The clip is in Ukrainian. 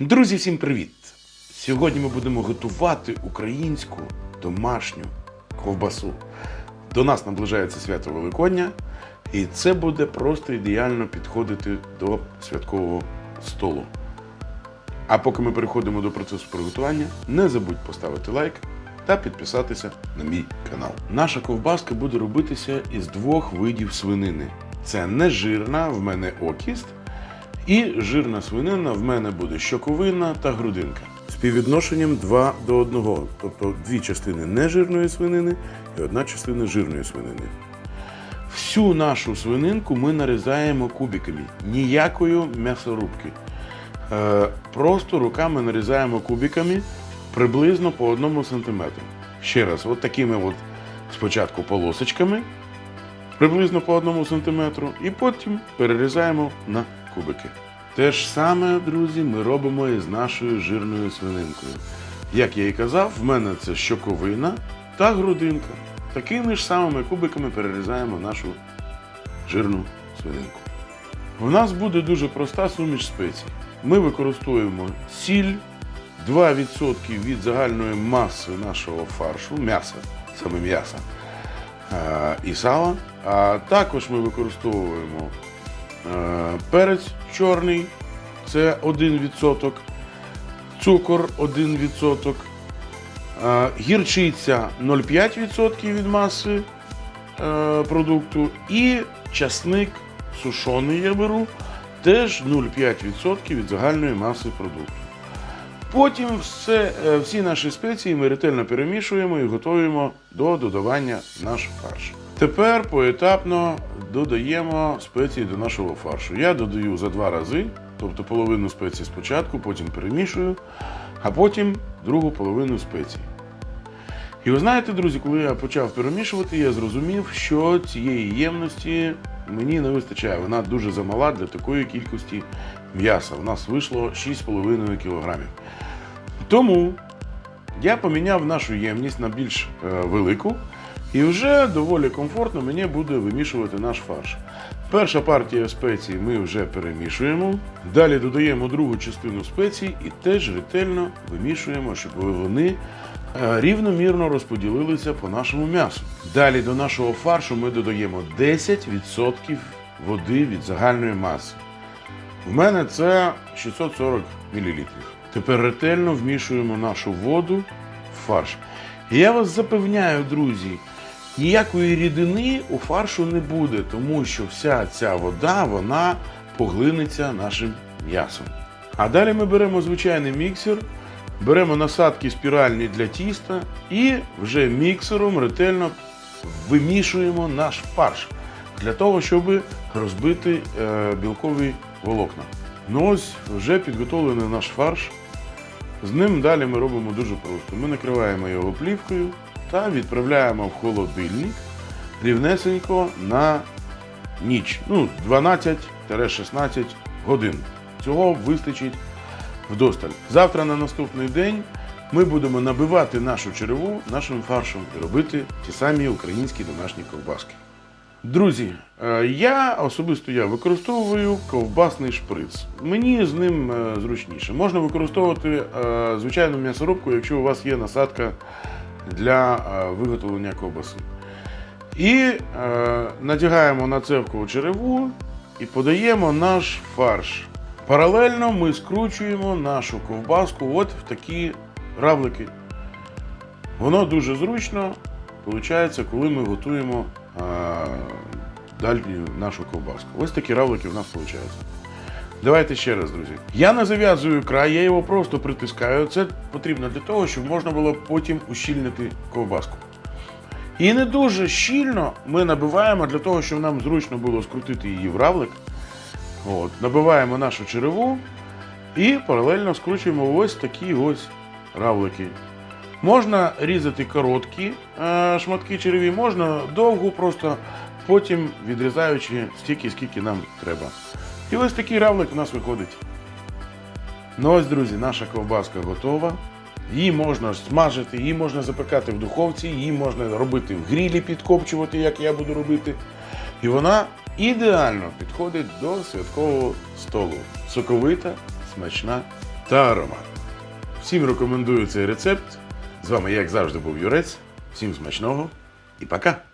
Друзі, всім привіт! Сьогодні ми будемо готувати українську домашню ковбасу. До нас наближається свято Великодня, і це буде просто ідеально підходити до святкового столу. А поки ми переходимо до процесу приготування, не забудь поставити лайк та підписатися на мій канал. Наша ковбаска буде робитися із двох видів свинини. Це нежирна, в мене окіст, і жирна свинина в мене буде щоковина та грудинка. Співвідношенням 2 до 1, тобто дві частини нежирної свинини і одна частина жирної свинини. Всю нашу свининку ми нарізаємо кубиками, ніякої м'ясорубки. Е, просто руками нарізаємо кубиками приблизно по одному сантиметру. Ще раз, от такими от спочатку полосочками, приблизно по одному сантиметру, і потім перерізаємо на кубики. Те ж саме, друзі, ми робимо і з нашою жирною свининкою. Як я і казав, в мене це щоковина та грудинка. Такими ж самими кубиками перерізаємо нашу жирну свининку. У нас буде дуже проста суміш спецій. Ми використовуємо сіль, 2% від загальної маси нашого фаршу, м'яса, саме м'яса е, і сала. А також ми використовуємо перець чорний, це 1%, цукор 1%, е, гірчиця 0,5% від маси е, продукту і часник сушений я беру теж 0,5% від загальної маси продукту. Потім все, е, всі наші спеції ми ретельно перемішуємо і готуємо до додавання наш фарш. Тепер поетапно додаємо спеції до нашого фаршу. Я додаю за два рази, тобто половину спецій спочатку, потім перемішую, а потім другу половину спецій. І ви знаєте, друзі, коли я почав перемішувати, я зрозумів, що цієї ємності мені не вистачає. Вона дуже замала для такої кількості м'яса. У нас вийшло 6,5 кг. Тому я поміняв нашу ємність на більш е, велику, і вже доволі комфортно мені буде вимішувати наш фарш. Перша партія спецій ми вже перемішуємо. Далі додаємо другу частину спецій і теж ретельно вимішуємо, щоб вони е, рівномірно розподілилися по нашому м'ясу. Далі до нашого фаршу ми додаємо 10% води від загальної маси. В мене це 640 мл. Тепер ретельно вмішуємо нашу воду в фарш. І я вас запевняю, друзі, ніякої рідини у фаршу не буде, тому що вся ця вода вона поглинеться нашим м'ясом. А далі ми беремо звичайний міксер, беремо насадки спіральні для тіста і вже міксером ретельно вимішуємо наш фарш для того, щоб розбити е, білкові волокна. Ну ось вже підготовлений наш фарш. З ним далі ми робимо дуже просто. Ми накриваємо його плівкою та відправляємо в холодильник рівнесенько на ніч. Ну, 12-16 годин. Цього вистачить вдосталь. Завтра на наступний день ми будемо набивати нашу череву нашим фаршем і робити ті самі українські домашні ковбаски. Друзі, е, я особисто я використовую ковбасний шприц. Мені з ним е, зручніше. Можна використовувати е, звичайну м'ясорубку, якщо у вас є насадка для е, виготовлення ковбаси. І е, надягаємо на цевку череву і подаємо наш фарш. Паралельно ми скручуємо нашу ковбаску от в такі равлики. Воно дуже зручно виходить, коли ми готуємо а, дальню нашу ковбаску. Ось такі равлики в нас виходять. Давайте ще раз, друзі. Я не зав'язую край, я його просто притискаю. Це потрібно для того, щоб можна було потім ущільнити ковбаску. І не дуже щільно ми набиваємо для того, щоб нам зручно було скрутити її в равлик. От, набиваємо нашу череву і паралельно скручуємо ось такі ось равлики. Можна різати короткі е, шматки череві, можна довгу, просто потім відрізаючи стільки, скільки нам треба. І ось такий равлик у нас виходить. Ну ось, друзі, наша ковбаска готова. Її можна смажити, її можна запекати в духовці, її можна робити в грілі, підкопчувати, як я буду робити. І вона ідеально підходить до святкового столу. Соковита, смачна та аромат. Всім рекомендую цей рецепт. З вами, як завжди, був Юрець. Всім смачного і пока!